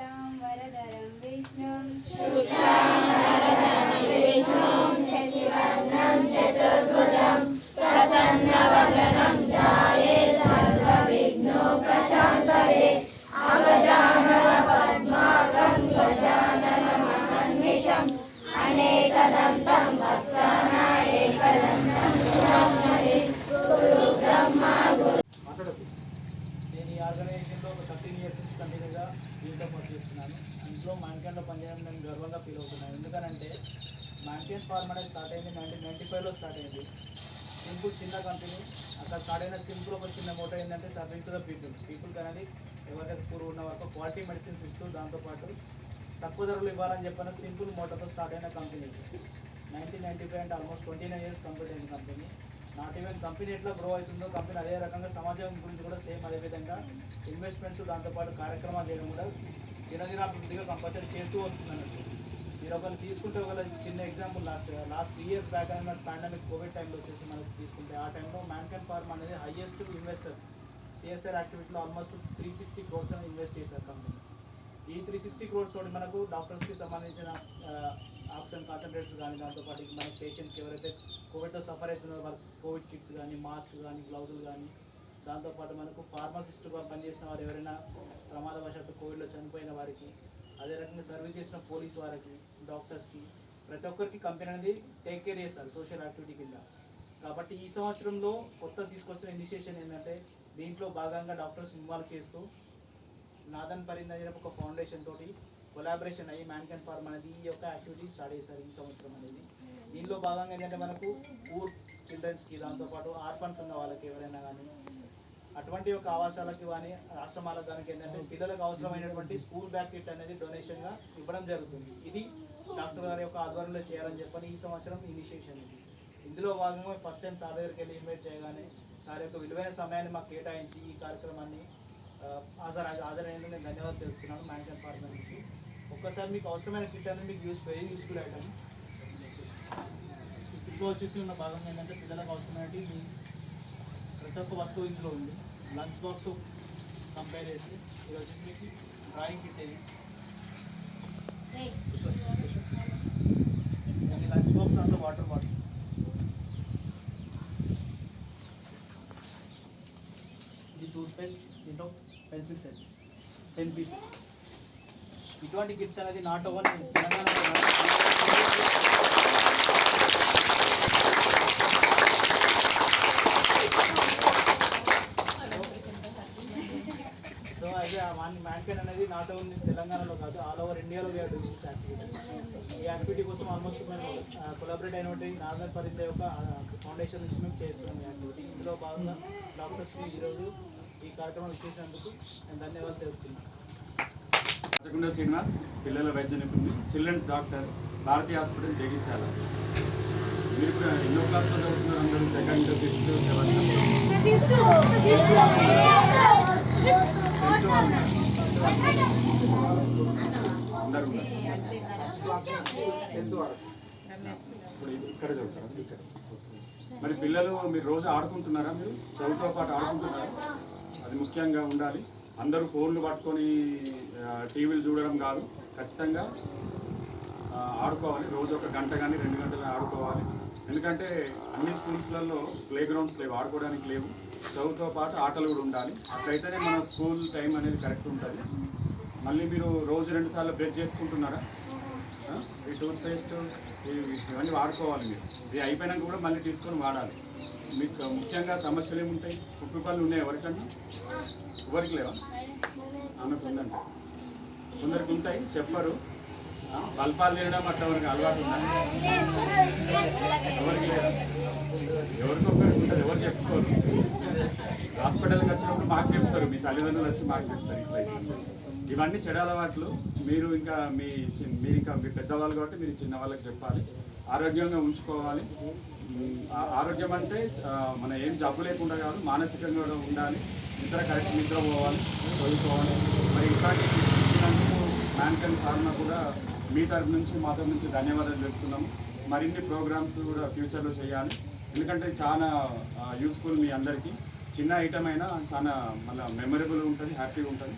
शुक्लां वरदरं विष्णुं మాట్లాడదు నేను ఈ ఆర్గనైజేషన్లో ఒక థర్టీన్ ఇయర్స్ నుంచి కంటిన్యూగా దీంట్లో పనిచేస్తున్నాను ఇంట్లో పనిచేయడం నేను గర్వంగా ఫీల్ అవుతున్నాను. ఎందుకనంటే నైన్టీన్ ఫార్మడే స్టార్ట్ అయింది నైన్టీన్ నైంటీ ఫైవ్లో స్టార్ట్ అయింది. సింపుల్ చిన్న కంపెనీ అక్కడ స్టార్ట్ అయిన సింపుల్ ఒక చిన్న మోటో ఏంటంటే serving to the people people అనేది ఎవరికైతే పూర్వ ఉన్న వరకు క్వాలిటీ మెడిసిన్స్ ఇస్తూ దాంతోపాటు తక్కువ ధరలు ఇవ్వాలని చెప్పిన సింపుల్ మోటోతో స్టార్ట్ అయిన కంపెనీ. నైన్టీన్ నైన్టీ ఫైవ్ అంటే almost twenty nine years complete అయిన కంపెనీ. నాట్ ఈవెన్ కంపెనీ ఎట్లా గ్రో అవుతుందో కంపెనీ అదే రకంగా సమాజం గురించి కూడా సేమ్ అదే విధంగా ఇన్వెస్ట్మెంట్స్ దాంతోపాటు కార్యక్రమాలు చేయడం కూడా దినదినాభివృద్ధిగా కంపల్సరీ చేస్తూ వస్తుంది అన్నట్టు మీరు ఒకరు తీసుకుంటే ఒక చిన్న example last last three years back అయిన పాండమిక్ కోవిడ్ టైంలో వచ్చేసి మనకి తీసుకుంటే ఆ టైంలో మ్యాన్కన్ ఫార్మ్ అనేది హైయెస్ట్ ఇన్వెస్టర్ సిఎస్ఆర్ యాక్టివిటీలో ఆల్మోస్ట్ త్రీ సిక్స్టీ క్రోర్స్ అని ఇన్వెస్ట్ చేశారు కంపెనీ ఈ త్రీ సిక్స్టీ క్రోర్స్ తోటి మనకు డాక్టర్స్కి సంబంధించిన ఆక్సిజన్ కాన్సన్ట్రేట్స్ కానీ దాంతోపాటు మన పేషెంట్స్కి ఎవరైతే కోవిడ్తో సఫర్ అవుతున్నారో వాళ్ళకి కోవిడ్ కిట్స్ కానీ మాస్క్ కానీ గ్లౌజులు కానీ దాంతోపాటు మనకు ఫార్మసిస్ట్గా పనిచేసిన వారు ఎవరైనా ప్రమాదవశాత్తు కోవిడ్లో చనిపోయిన వారికి అదే రకంగా సర్వీస్ చేసిన పోలీస్ వారికి డాక్టర్స్కి ప్రతి ఒక్కరికి కంపెనీ అనేది టేక్ కేర్ చేస్తారు సోషల్ యాక్టివిటీ కింద. కాబట్టి ఈ సంవత్సరంలో కొత్త తీసుకొచ్చిన ఇనిషియేషన్ ఏంటంటే దీంట్లో భాగంగా డాక్టర్స్ ఇన్వాల్వ్ చేస్తూ నాదన్ పరింద్ ఒక ఫౌండేషన్ తోటి కొలాబరేషన్ అయ్యి మ్యాన్ క్యాన్ ఫార్మ్ అనేది ఈ యొక్క యాక్టివిటీ స్టార్ట్ చేశారు ఈ సంవత్సరం అనేది. దీనిలో భాగంగా ఏంటంటే మనకు పూర్ చిల్డ్రన్స్కి దాంతోపాటు ఆర్ఫన్స్ ఉన్న వాళ్ళకి ఎవరైనా కానీ అటువంటి యొక్క ఆవాసాలకి కానీ ఆశ్రమాలకు కానీ ఏంటంటే పిల్లలకు అవసరమైనటువంటి స్కూల్ బ్యాగ్ కిట్ అనేది డొనేషన్గా ఇవ్వడం జరుగుతుంది. ఇది డాక్టర్ గారి యొక్క ఆధ్వర్యంలో చేయాలని చెప్పని ఈ సంవత్సరం ఇనిషియేషన్ ఇది. ఇందులో భాగంగా ఫస్ట్ టైం సార్ దగ్గరికి వెళ్ళి ఇన్వైట్ చేయగానే సార్ యొక్క విలువైన సమయాన్ని మాకు కేటాయించి ఈ కార్యక్రమాన్ని హాజరు హాజరైన నేను ధన్యవాదాలు తెలుపుతున్నాను మ్యాన్కన్ ఫార్మ్ నుంచి. ఒక్కసారి మీకు అవసరమైన కిట్ అనేది మీకు యూస్ వెరీ యూస్ఫుల్ ఐటమ్ ఇంట్లో వచ్చేసి ఉన్న భాగం ఏంటంటే పిల్లలకు అవసరమైనవి మీ ప్రతి ఒక్క వస్తువు ఇందులో ఉంది. లంచ్ బాక్స్ కంపేర్ చేసి ఇది వచ్చేసి మీకు డ్రాయింగ్ కిట్ ఇది. లంచ్ బాక్స్ అంతా వాటర్ బాటిల్ ఇది టూత్ పేస్ట్ దీంట్లో పెన్సిల్ సెట్ టెన్ పీసెస్ ఇటువంటి కిట్స్ అనేది నాట్ ఓవర్ సో అయితే వన్ మ్యాన్కెన్ అనేది నాట్ ఓన్లీ తెలంగాణలో కాదు ఆల్ ఓవర్ ఇండియాలో వీఆర్ డూయింగ్ దిస్ యాక్టివిటీ ఈ యాక్టివిటీ కోసం ఆల్మోస్ట్ మేము కొలాబరేట్ అయినటువంటి నార్దర్ పరిత యొక్క ఫౌండేషన్ నుంచి మేము చేస్తున్నాం ఈ యాక్టివిటీ ఇందులో భాగంగా డాక్టర్స్కి ఈరోజు ఈ కార్యక్రమం చేసినందుకు నేను ధన్యవాదాలు తెలుపుతున్నాను. పచ్చగుండ శ్రీనివాస్ పిల్లల వైద్య నిపుణుడు చిల్డ్రన్స్ డాక్టర్ భారతీయ హాస్పిటల్ జగించాల మీరు కూడా ఎన్నో క్లాస్లో చదువుతున్నారు అందరూ సెకండ్ ఫిఫ్త్ సెవెంత్. అందరూ ఉన్నారు. ఇప్పుడు ఇక్కడ చదువుతారా? ఇక్కడ. మరి పిల్లలు మీరు రోజు ఆడుకుంటున్నారా మీరు? చదువుతో పాటు ఆడుకుంటున్నారా? అది ముఖ్యంగా ఉండాలి. అందరూ ఫోన్లు పట్టుకొని టీవీలు చూడడం కాదు. ఖచ్చితంగా ఆడుకోవాలి. రోజు ఒక గంట కానీ రెండు గంటలు ఆడుకోవాలి. ఎందుకంటే అన్ని స్కూల్స్లలో ప్లే గ్రౌండ్స్ లేవు. ఆడుకోవడానికి లేవు. చదువుతో పాటు ఆటలు కూడా ఉండాలి. అట్లయితేనే మన స్కూల్ టైం అనేది కరెక్ట్ ఉంటుంది. మళ్ళీ మీరు రోజు రెండు సార్లు చేసుకుంటున్నారా? ఈ టూత్పేస్ట్ ఇవన్నీ వాడుకోవాలి మీరు. ఇది అయిపోయినాక కూడా మళ్ళీ తీసుకొని వాడాలి. మీకు ముఖ్యంగా సమస్యలు ఏముంటాయి? ఉప్పు పళ్ళు ఉన్నాయి ఎవరికన్నా? ఎవరికి లేవా? ఆమెకు ఉందండి కొందరికి ఉంటాయి చెప్పరు. బల్పాలు తినడం అట్లా వరకు అలవాటు ఉందా? ఎవరికి లేదా. ఎవరికొకరికి ఉంటుంది ఎవరు చెప్పుకోరు. హాస్పిటల్కి వచ్చినప్పుడు మాకు చెప్తారు మీ తల్లిదండ్రులు వచ్చి మాకు చెప్తారు ఇట్లా. ఇవన్నీ చెడు అలవాట్లు. మీరు ఇంకా మీ చి- మీరు ఇంకా మీ పెద్దవాళ్ళు కాబట్టి మీరు చిన్న వాళ్ళకి చెప్పాలి. ఆరోగ్యంగా ఉంచుకోవాలి. ఆ- ఆరోగ్యం అంటే మన ఏం జబ్బు లేకుండా కాదు మానసికంగా కూడా ఉండాలి. నిద్ర కరెక్ట్ నిద్ర పోవాలి చదువుకోవాలి. మరి ఇట్లాంటి ఇచ్చినందుకు మ్యాన్కన్ ఫార్మా కూడా మీ తరఫు నుంచి మా తరఫు నుంచి ధన్యవాదాలు చెప్తున్నాము మరిన్ని ప్రోగ్రామ్స్ కూడా ఫ్యూచర్లో చేయాలి. ఎందుకంటే చాలా యూస్ఫుల్ మీ అందరికీ. చిన్న ఐటమ్ అయినా చాలా మళ్ళీ మెమరబుల్ ఉంటుంది హ్యాపీగా ఉంటుంది.